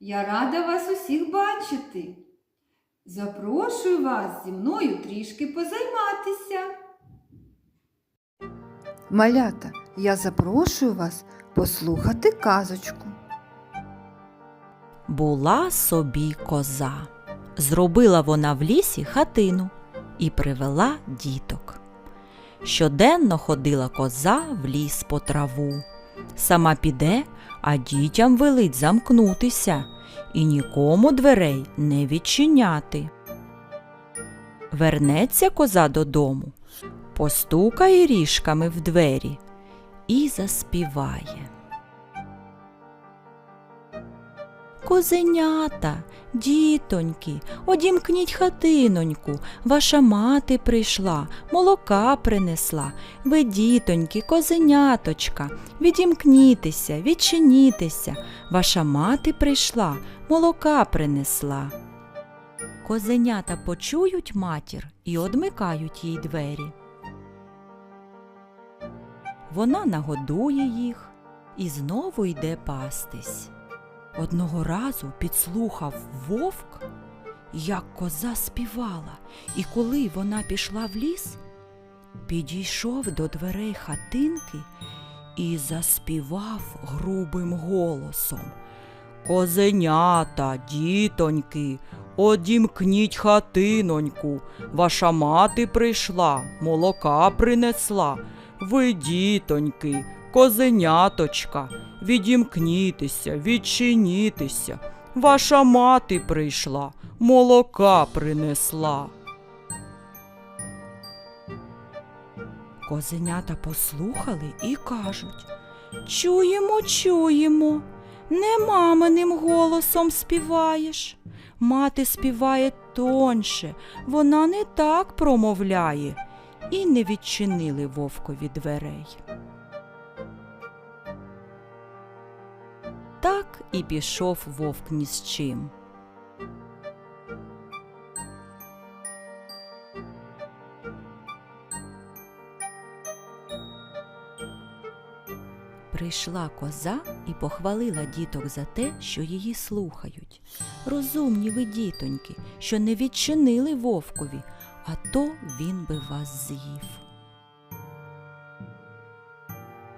Я рада вас усіх бачити. Запрошую вас зі мною трішки позайматися. Малята, я запрошую вас послухати казочку. Була собі коза. Зробила вона в лісі хатину і привела діток. Щоденно ходила коза в ліс по траву. Сама піде, а дітям велить замкнутися і нікому дверей не відчиняти. Вернеться коза додому, постукає ріжками в двері і заспіває. Козенята, дітоньки, одімкніть хатиноньку, ваша мати прийшла, молока принесла. Ви, дітоньки, козеняточка, відімкнітеся, відчинітеся, ваша мати прийшла, молока принесла. Козенята почують матір і одмикають їй двері. Вона нагодує їх і знову йде пастись. Одного разу підслухав вовк, як коза співала, і коли вона пішла в ліс, підійшов до дверей хатинки і заспівав грубим голосом. Козенята, дітоньки, одімкніть хатиноньку, ваша мати прийшла, молока принесла. Ви, дітоньки, козеняточка, відімкнітеся, відчинітеся. Ваша мати прийшла, молока принесла. Козенята послухали і кажуть Чуємо, чуємо, не маминим голосом співаєш. Мати співає тонше, вона не так промовляє, і не відчинили вовкові дверей. І пішов вовк ні з чим. Прийшла коза і похвалила діток за те, що її слухають. Розумні ви, дітоньки, що не відчинили вовкові, а то він би вас з'їв.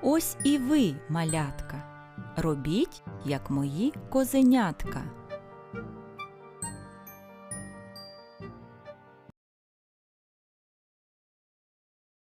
Ось і ви, малятка, робіть, як мої козенятка.